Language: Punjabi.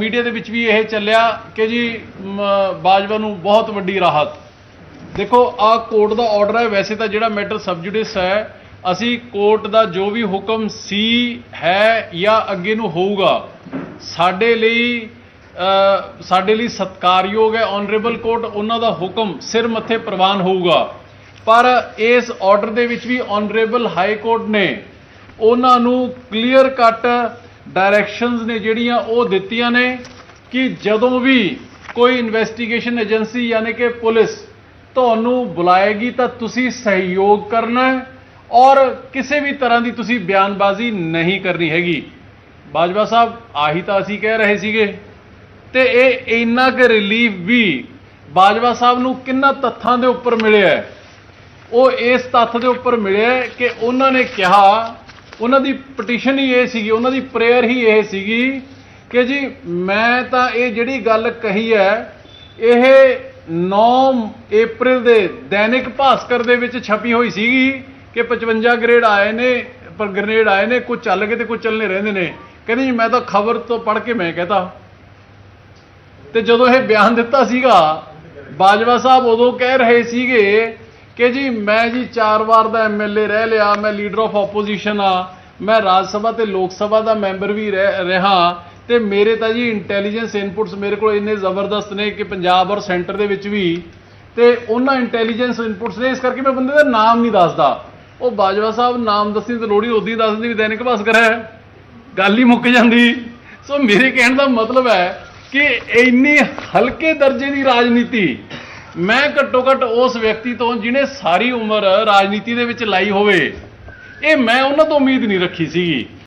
ਮੀਡੀਆ ਦੇ ਵਿੱਚ ਵੀ ਇਹ ਚੱਲਿਆ ਕਿ ਜੀ ਬਾਜਵਾ ਨੂੰ ਬਹੁਤ ਵੱਡੀ ਰਾਹਤ। ਦੇਖੋ, ਆ ਕੋਰਟ ਦਾ ਆਰਡਰ ਹੈ, ਵੈਸੇ ਤਾਂ ਜਿਹੜਾ ਮੈਟਰ ਸਬਜੂਡਿਸ ਹੈ, ਅਸੀਂ ਕੋਰਟ ਦਾ ਜੋ ਵੀ ਹੁਕਮ ਸੀ, ਹੈ ਜਾਂ ਅੱਗੇ ਨੂੰ ਹੋਊਗਾ, ਸਾਡੇ ਲਈ ਸਾਡੇ ਲਈ ਸਤਿਕਾਰਯੋਗ ਹੈ ਆਨਰੇਬਲ ਕੋਰਟ ਉਹਨਾਂ ਦਾ ਹੁਕਮ ਸਿਰ ਮੱਥੇ ਪ੍ਰਵਾਨ ਹੋਊਗਾ। ਪਰ ਇਸ ਆਰਡਰ ਦੇ ਵਿੱਚ ਵੀ ਆਨਰੇਬਲ ਹਾਈ ਕੋਰਟ ਨੇ, ਉਹਨਾਂ ਨੂੰ ਕਲੀਅਰ ਕੱਟ ਡਾਇਰੈਕਸ਼ਨਸ ਨੇ ਜਿਹੜੀਆਂ ਉਹ ਦਿੱਤੀਆਂ ਨੇ ਕਿ ਜਦੋਂ ਵੀ ਕੋਈ ਇਨਵੈਸਟੀਗੇਸ਼ਨ ਏਜੰਸੀ ਯਾਨੀ ਕਿ ਪੁਲਿਸ ਤੁਹਾਨੂੰ ਬੁਲਾਏਗੀ ਤਾਂ ਤੁਸੀਂ ਸਹਿਯੋਗ ਕਰਨਾ ਹੈ ਔਰ ਕਿਸੇ ਵੀ ਤਰ੍ਹਾਂ ਦੀ ਤੁਸੀਂ ਬਿਆਨਬਾਜ਼ੀ ਨਹੀਂ ਕਰਨੀ ਹੈਗੀ। ਬਾਜਵਾ ਸਾਹਿਬ, ਆਹੀ ਤਾਂ ਅਸੀਂ ਕਹਿ ਰਹੇ ਸੀਗੇ। ਤੇ ਇਹ ਇੰਨਾ ਕੁ ਰਿਲੀਫ ਵੀ ਬਾਜਵਾ ਸਾਹਿਬ ਨੂੰ ਕਿੰਨਾ ਤੱਥਾਂ ਦੇ ਉੱਪਰ ਮਿਲਿਆ ਉਹ ਇਸ ਤੱਥ ਦੇ ਉੱਪਰ ਮਿਲਿਆ ਕਿ ਉਹਨਾਂ ਨੇ ਕਿਹਾ ਉਹਨਾਂ ਦੀ ਪਟੀਸ਼ਨ ਹੀ ਇਹ ਸੀਗੀ, ਉਹਨਾਂ ਦੀ ਪ੍ਰੇਅਰ ਹੀ ਇਹ ਸੀਗੀ ਕਿ ਜੀ ਮੈਂ ਤਾਂ ਇਹ ਜਿਹੜੀ ਗੱਲ ਕਹੀ ਹੈ, ਇਹ 9 April ਦੇ ਦੈਨਿਕ ਭਾਸਕਰ ਦੇ ਵਿੱਚ ਛਪੀ ਹੋਈ ਸੀਗੀ ਕਿ 55 ਗ੍ਰੇਡ ਆਏ ਨੇ, ਪਰ ਗ੍ਰੇਡ ਆਏ ਨੇ ਕੁਝ ਚੱਲ ਗਏ ਤੇ ਕੁਝ ਚੱਲਨੇ ਰਹਿੰਦੇ ਨੇ। ਕਹਿੰਦੇ ਜੀ ਮੈਂ ਤਾਂ ਖਬਰ ਤੋਂ ਪੜ੍ਹ ਕੇ ਮੈਂ ਕਹਤਾ। ਤੇ ਜਦੋਂ ਇਹ ਬਿਆਨ ਦਿੱਤਾ ਸੀਗਾ, ਬਾਜਵਾ ਸਾਹਿਬ ਉਦੋਂ ਕਹਿ ਰਹੇ ਸੀਗੇ ਕਿ ਜੀ ਮੈਂ ਜੀ ਚਾਰ ਵਾਰ ਦਾ ਐਮਐਲਏ ਰਹਿ ਲਿਆ, ਮੈਂ ਲੀਡਰ ਆਫ ਆਪੋਜੀਸ਼ਨ ਆ ਮੈਂ ਰਾਜ ਸਭਾ ਤੇ ਲੋਕ ਸਭਾ ਦਾ ਮੈਂਬਰ ਵੀ ਰਹਿ- ਰਿਹਾ ਤੇ ਮੇਰੇ ਤਾਂ ਜੀ ਇੰਟੈਲੀਜੈਂਸ ਇਨਪੁਟਸ ਮੇਰੇ ਕੋਲ ਇੰਨੇ ਜ਼ਬਰਦਸਤ ਨੇ ਕਿ ਪੰਜਾਬ ਔਰ ਸੈਂਟਰ ਦੇ ਵਿੱਚ ਵੀ ਤੇ ਉਹਨਾਂ ਇੰਟੈਲੀਜੈਂਸ ਇਨਪੁਟਸ ਨੇ, ਇਸ ਕਰਕੇ ਮੈਂ ਬੰਦੇ ਦਾ ਨਾਮ ਨਹੀਂ ਦੱਸਦਾ। ਉਹ ਬਾਜਵਾ ਸਾਹਿਬ ਨਾਮ ਦੱਸਣੀ ਤੇ ਲੋੜੀ ਉਦੋਂ ਹੀ ਦੱਸ ਦਿੰਦੀ ਵੀ ਦੈਨਿਕ ਭਾਸਕਰ ਹੈ। ਗੱਲ ਹੀ ਮੁੱਕ ਜਾਂਦੀ। ਸੋ ਮੇਰੇ ਕਹਿਣ ਦਾ ਮਤਲਬ ਹੈ ਕਿ ਇੰਨੀ ਹਲਕੇ ਦਰਜੇ ਦੀ ਰਾਜਨੀਤੀ ਮੈਂ ਘੱਟੋ ਘੱਟ ਉਸ ਵਿਅਕਤੀ ਤੋਂ ਜਿਹਨੇ ਸਾਰੀ ਉਮਰ ਰਾਜਨੀਤੀ ਦੇ ਵਿੱਚ ਲਾਈ ਹੋਵੇ। ਇਹ ਮੈਂ ਉਹਨਾਂ ਤੋਂ ਉਮੀਦ ਨਹੀਂ ਰੱਖੀ ਸੀਗੀ।